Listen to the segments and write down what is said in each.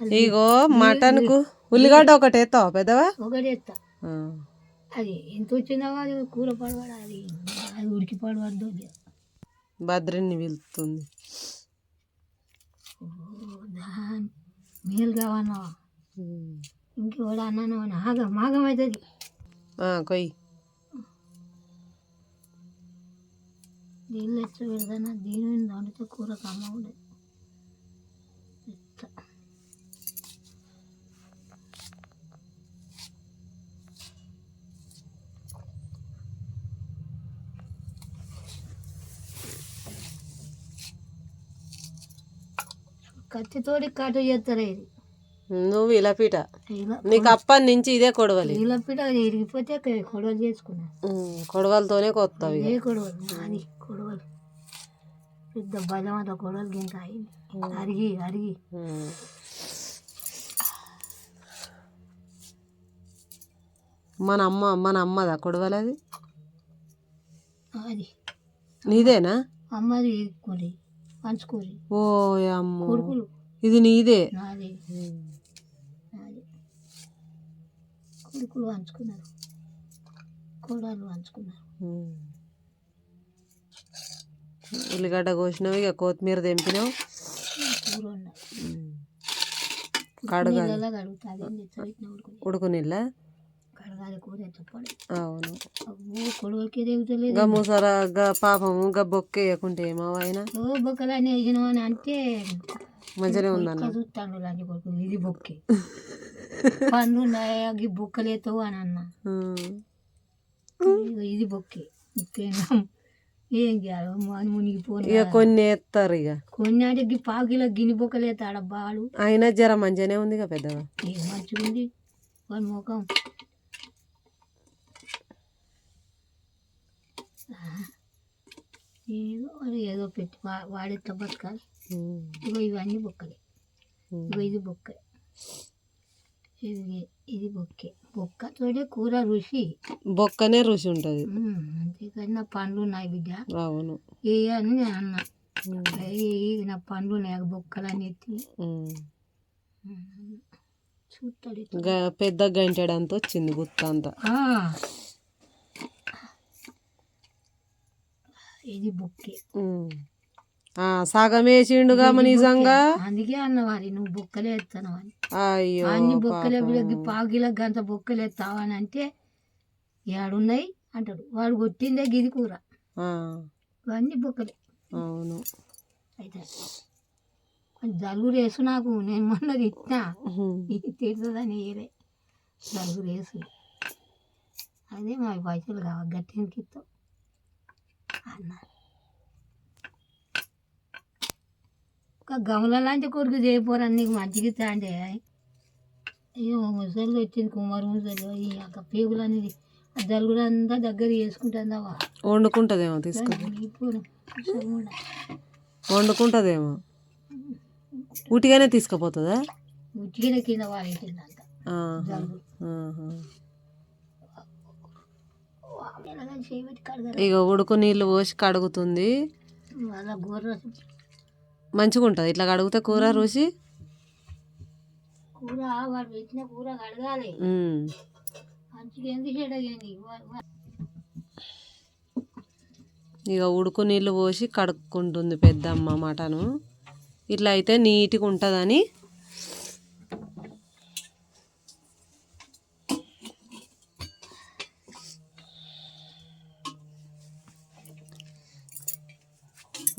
ఇగో మటన్కు ఉల్లిగడ్డ ఒకటి ఎత్తావా పెద్దవా? ఒకటి ఎత్తా ఆ. అది ఎంత వచ్చినా అది కూర పడవాడు అది అది. ఉడికి పడవద్దు భద్రిని దాని మేలు కావన్నా. ఉమ్. ఇంకెవడు అన్నాను ఆగ మాగం అవుతుంది కొయ్యి. నీళ్ళు ఎచ్చ పెడతానా దీని వండితే కూర కమ్మ ఉండదు కత్తితోటి కట్ చేస్తారు ఇది నువ్వు ఇలా పీట ఇలా నీకు అప్పటి నుంచి ఇదే కొడవలి. ఇలా పిట అది ఇరిగిపోతే కొడవలు చేసుకున్నాను ఉమ్, కొడవలతోనే కొత్తవి ఏ కొడవలు? అది కొడవలు. పెద్ద బలం అంత కొడవలు గింత అయింది. అరిగి అరిగి. మన అమ్మ మన అమ్మదా కొడవలి అది? నీదేనా? అమ్మది కూలి పంచుకోరి. ఓ అమ్మ కొడుకులు. ఇది నీదే? నాది. నాది. కొడుకులు పంచుకున్నారు. కోడలు పంచుకున్నారు. ఉల్లిగడ్డ కోసినావు ఇక కొత్తిమీర తెంపినావు. ఉడుకుని ఉడుకునిల్లా కడగాలి కూర ఎత్తపడి అవును. అబ్బో కొడవలకి రేగుతలేదు గా ముసర గా పాపము గా బొక్క వేయకుంటే ఏమో అయినా ఓ వేసినావు అని అంటే మంచిగానే ఉందన్న? చూస్తాను లంచి కొడుకు ఇది బొక్కే. పండ్లు ఉన్నాయా ఈ బొక్కలు ఎత్తవు అని అన్న. ఇది బొక్కే. ఇంకేనా ఏం చేయాలి? అని మునిగిపోను ఇక కొన్ని వేస్తారు ఇక కొన్ని అంటే పావు కిలో గిన్నె బొక్కలు ఎత్తాడ బాడు అయినా జర మంచిగానే ఉంది ఇక పెద్దగా? మంచిగా ఉంది వాడి ముఖం. ఏదో ఏదో పెట్టి వా- వాడెట్లా బతకాలి. ఇగో ఇవన్నీ బొక్కలే. ఇగో ఇది బొక్క. ఇది ఇది బొక్కే. బొక్కతోటే కూర రుచి. బొక్కనే రుచి ఉంటుంది. ఉమ్, అంతేకాని నా పండ్లు ఉన్నాయి బిడ్డ. అవును. ఏ అని నేను అన్నా. నా పండ్లు ఉన్నాయి బొక్కలని ఎత్తి. పెద్ద గంటెడంత వచ్చింది గుత్త అంతా ఇది బొక్కే. ఉమ్. ఆ, సగం వేసిండుగా మన నిజంగా? అందుకే అన్నవారి నువ్వు బొక్కలే ఎత్తాను అని. అయ్యో అన్ని బొక్కలే. బిడ్డకి పావుకిలో గంట బొక్కలు ఎత్తావని అంటే ఏడున్నాయి? అంటాడు. వాడు కొట్టిందే గిది కూర. ఇవన్నీ బొక్కలే. అవును. అయితే జలుబు రేసు నాకు నేను మొన్న తిట్టినా. ఇది తిడుతుందని ఏరే. జలుబు రేసు అదే మా పైసలు కావాలి గట్టికి ఇస్తావు అన్న ఒక గమల లాంటి కొడుకు చేయపోరని నీకు మంచిగా తాండే అయ్యో ముసలి వచ్చింది కుమారు ముసలి. ఈ యొక్క పేగులు అనేది జలుబు అంతా దగ్గర చేసుకుంటుందావా వండుకుంటదేమో తీసుకుని. కూడా వండుకుంటదేమో. ఉటిగానే తీసుకుపోతుందా? ఉట్టిగిన కింద వాడేసిందంట. ఇక ఉడుకు నీళ్ళు పోసి కడుగుతుంది. మంచిగా ఉంటుంది. ఇట్లా కడిగితే కూర రుచి? కూర పెట్టిన కూర కడగాలి. ఇక ఉడుకు నీళ్ళు పోసి కడుక్కుంటుంది పెద్దమ్మ మటను. ఇట్లా అయితే నీట్గా ఉంటుందని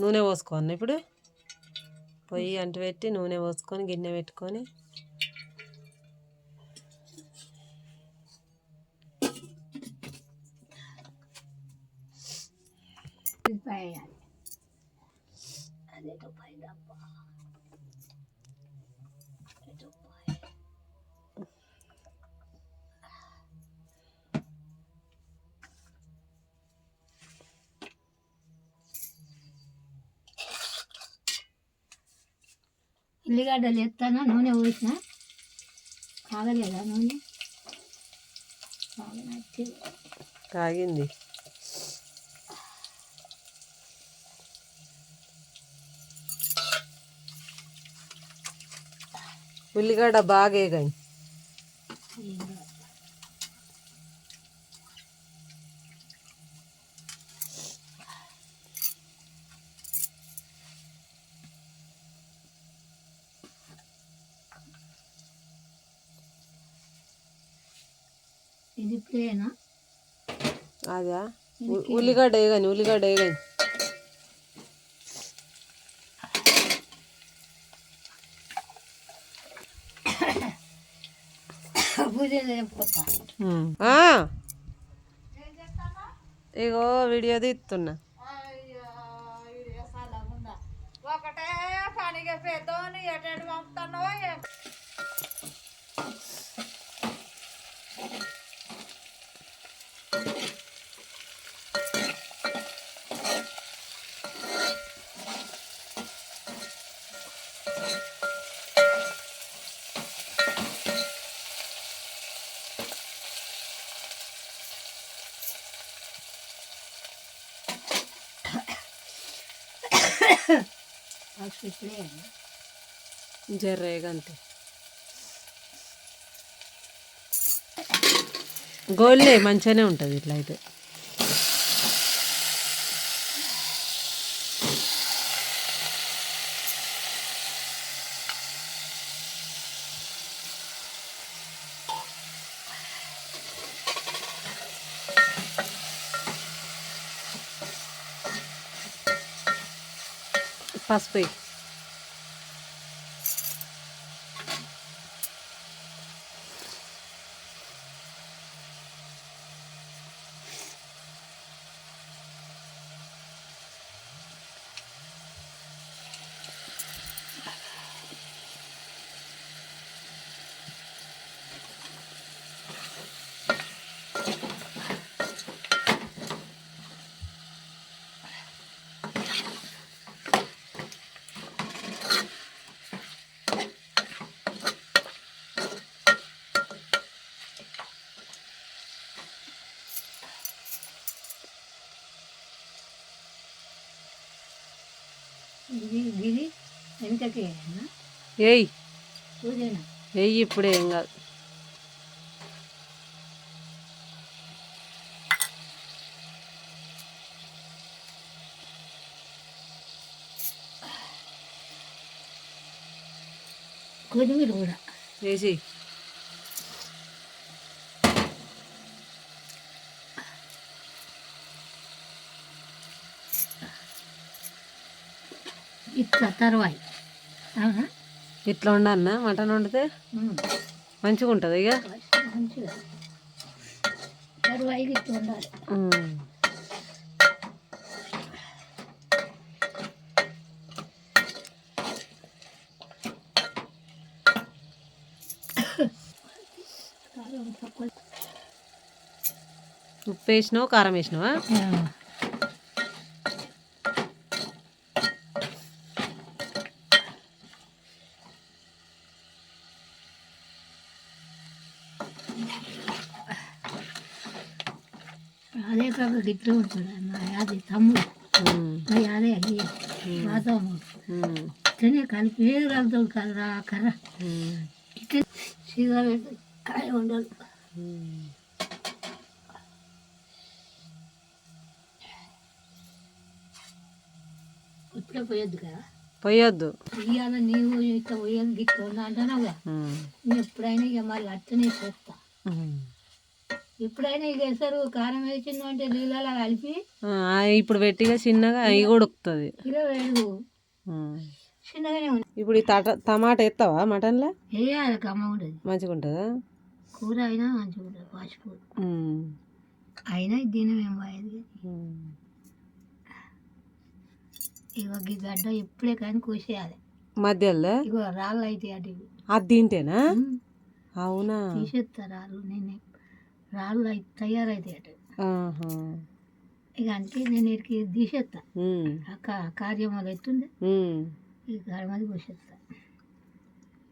నూనె పోసుకోవాలి ఇప్పుడు పొయ్యి అంటు పెట్టి నూనె పోసుకొని గిన్నె పెట్టుకొని అదే ఉల్లిగడ్డలు ఎత్తానా? నూనె పోసిన? కాగలేదా నూనె? కాగింది. ఉల్లిగడ్డ బాగా వేగాయి ఇంకా ఇది ప్లేనా అదా ఉ- ఉల్లిగడ్డ వేయగాని ఉల్లిగడ్డ వేయగాని. ఇగో వీడియో తీస్తున్నా ఒకటే పనిగా పెద్దోని ఎటు పంపుతున్నావో ఇప్పుడే జర్రేగంతే. గోల్లే మంచిగానే ఉంటుంది ఇట్లా అయితే పసుపు వేయి. ఇది ఇది వెనకకి ఏయ్ పూజనా వెయ్యి ఇప్పుడు ఏం కాదు కొత్తిమీర కూడా వేసి ఇట్లా తర్వాయి అవునా ఇట్లా ఉండన్నా మటన్ వండితే. మంచిగా ఉంటుంది ఇక ఉప్పు వేసినావు? కారం వేసినావా? కాక గిట్ల ఉంటాడు మా యాది తమ్ముడు. మా యాదే అయ్యి మా తమ్ముడు. ఇట్లనే కలిపి కలుతాడు కర్ర. ఇట్లా సిగరెట్ కాయ ఉండదు. ఇప్పుడే పోయొద్దు కదా పోయొద్దు ఇవాళ నీవు ఇట్లా పోయేది గిట్ల ఉందా అంటున్నావు కదా ఉమ్. నేను ఎప్పుడైనా ఇక మళ్ళీ అట్టనే చేస్తా. ఎప్పుడైనా కారం వేసిండు అంటే నీళ్ళలో కలిపి ఇప్పుడు పెట్టిగా చిన్నగా అవి కూడా ఉడుకుతుంది. కిలో వేడు ఉమ్. చిన్నగానే ఉంది. ఇప్పుడు ఈ టమాటా ఎత్తావా మటన్లో? వేయాలి కమ్మ మంచిగా ఉంటుందా కూర అయినా మంచిగా ఉంటుంది పసుపు. అయినా దీని మేము పోయేది. ఇగో ఈ గడ్డ ఇప్పుడే కానీ కోసేయాలి. మధ్యలో? ఇగో రాళ్ళు అయితే అటు. అది తింటేనా? అవునా? తీసేస్తా రాళ్ళు నేను. రాళ్ళు అటు ఆహా. ఇక అందుకే నేను ఇక్కడికి తీసేస్తా ఉమ్. ఆ కా- కార్యం వల్ల ఎత్తుంది. ఈ గడ మీద కోసేస్తా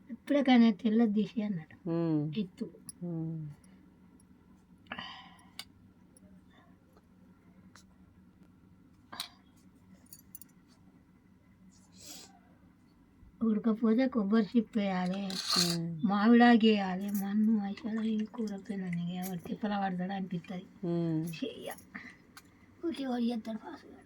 ఇప్పుడే కానీ తెల్లది తీసి అన్నాడు. ఎత్తు ఉడకపోతే కొబ్బరి చిప్ వేయాలి. మామిడాకి వేయాలి. మన్ను అసలు ఈ కూర పిల్లని ఎవరు తిప్పల పడతాడు అనిపిస్తుంది. చెయ్య. చేస్తాడు ఫాస్ట్గా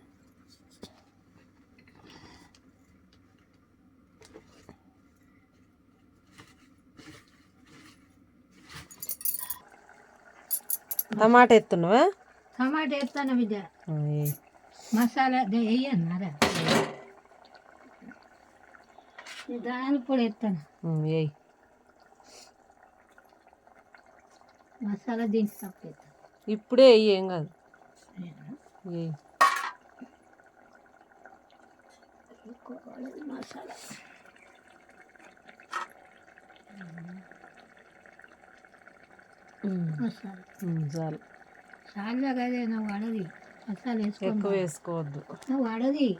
టమాటా ఎత్తున్నావా? టమాటా వేస్తాను బిడ్డ. మసాలా వేయన్నారా దాని పొడి ఏయ్. మసాలా దించి తప్పేస్తాను ఇప్పుడే ఏం కాదు. మసాలా. చాలు. చాలా కదే నువ్వు వాడది. మసాలా వేసుకోవద్దు. నువ్వు వాడది.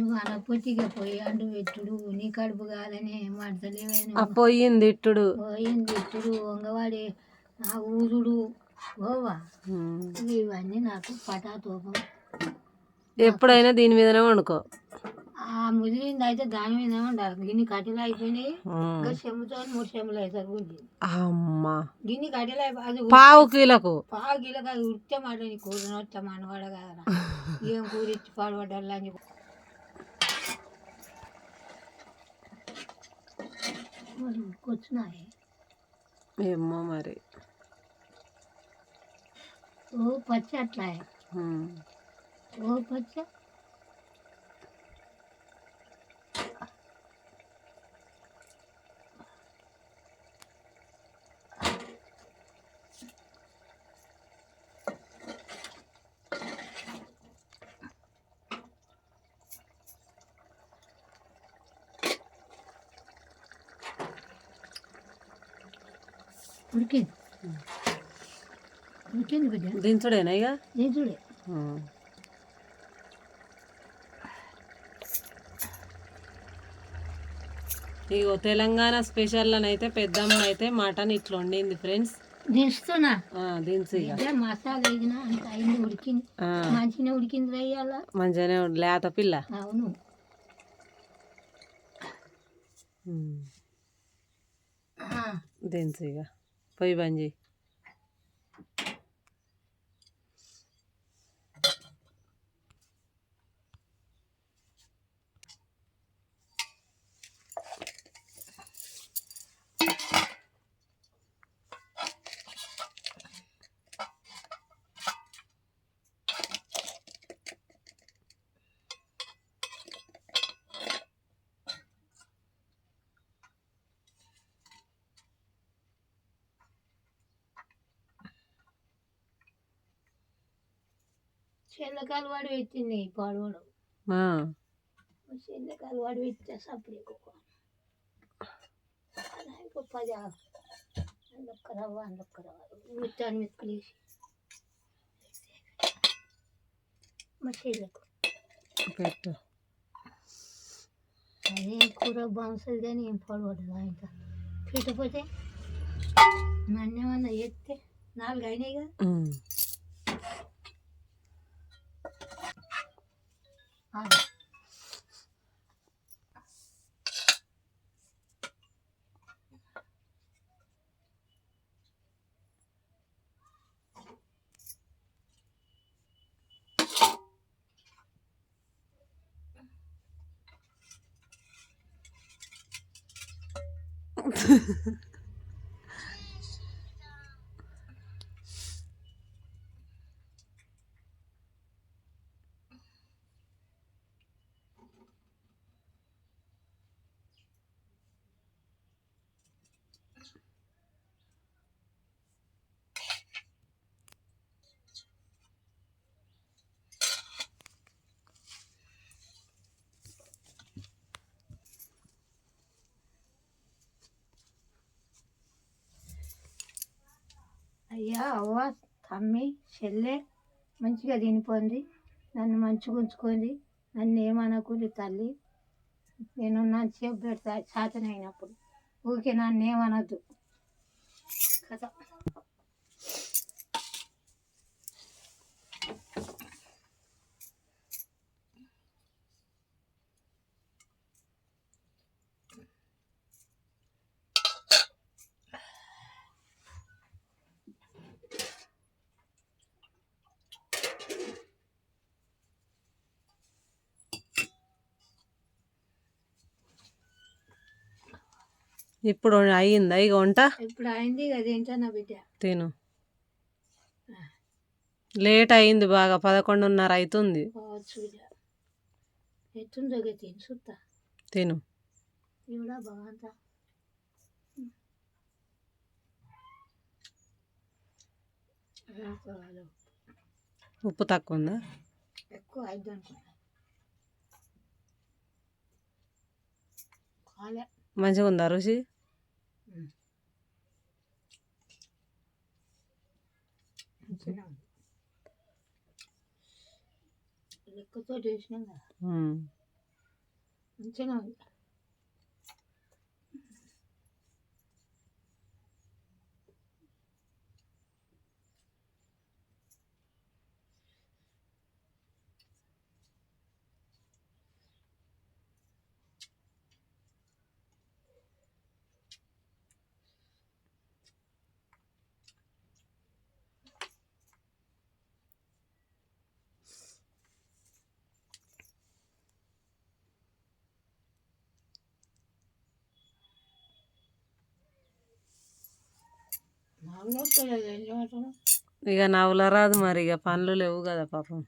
నువ్వు అనపొట్టిగా పోయి అండు పెట్టుడు నీ కడుపు కాదని మాడతలేవేను ఆ పొయ్యింది ఇట్టుడు. పోయింది ఎట్టుడు వంగవాడి నా ఊరుడు. ఉమ్. ఇవన్నీ నాకు పటాతోపం ఎప్పుడైనా దీని మీదనే వండుకో. ఆ ముదిరింది అయితే దాని మీద ఉండాలి గిన్ని కట్టెలు అయిపోయినాయి. ఇంకా చెమ్ముతో మూడు చెమ్ములు అవుతారు అమ్మా. గిన్ని కట్టెలు అయిపో అది పావు కిలోకు. పావు కిలో కాదు ఉడితే మాట నీ కూర వచ్చా మనవాడ కదా ఏం కూర ఇచ్చి పాడుపడ్డాలి అని చెప్పి. మరి ఉడికొచ్చినాయి ఏమో మరి. ఓ పచ్చి అట్లా. ఓ పచ్చ ఉడికింది. ఉడికింది బిడ్డ? దించుడేనా ఇక? నేను చూడే ఉమ్. ఇగో తెలంగాణ స్పెషల్ అని అయితే పెద్దమ్మ అయితే మటన్ ఇట్లా వండింది ఫ్రెండ్స్. దించుతున్నా దించు మసాలా వేగిన అంత అయింది ఉడికింది. మంచిగా ఉడికింది వేయాల మంచిగానే. లేత పిల్ల. అవును. దించు ఇక. పొయ్యి బంద్ చేయి చెల్లకాలు వాడు పెట్టింది పాడవాడు ఆ, చెల్లకాలు వాడు పెట్టే సప్పుడు పది అందొక్క రవ్వ అందొక్క రవ్వ మిట్టాన్ని మెతుకులేసి మా చెల్లకు పెట్టు అదే కూర బాగుంటుంది కానీ ఏం పాడుపడదు ఇంకా పెట్టకపోతే నన్నేమన్నా ఎత్తే నాలుగు అయినాయి కదా ఉమ్. ఆ. అయ్యా అవ్వ తమ్మి చెల్లె మంచిగా తినిపోండి. నన్ను మంచిగా ఉంచుకోండి. నన్ను ఏమనకూడదు తల్లి. నేను మంచిగా పెడతా శాతం అయినప్పుడు ఊరికే నన్ను ఏమనద్దు. కదా ఇప్పుడు అయ్యిందా? ఇక వంట? ఇప్పుడు అయింది. బిడ్డ. తిను. లేట్ అయింది బాగా. పదకొండున్నర అవుతుంది తిని ఉప్పు తక్కువ ఉందా ఎక్కువ అయిద్ది అనుకున్నా. కాలే. మంచిగా ఉందా రుచి మంచిగా ఉంది లెక్కతో చేసినాం కదా ఉమ్. మంచిగా ఉంది ఇక నవ్వుల రాదు మరి ఇక పనులు లేవు కదా పాపం.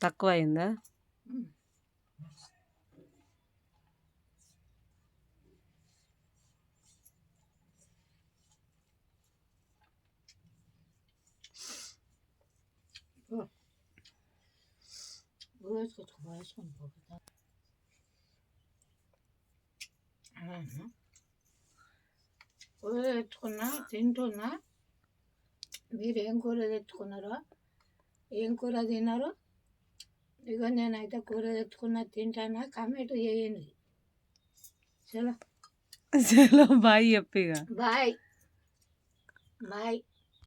తక్కువ అయిందా వేసుకొచ్చుకో వేసుకొని పోతా కూర తెచ్చుకున్నా తింటున్నా మీరు ఏం కూర తెచ్చుకున్నారో ఏం కూర తిన్నారో ఇక నేనైతే కూర తెచ్చుకున్నా తింటానా కామెంట్ చేయండి చలో చలో బాయ్ చెప్పిగా బాయ్ బాయ్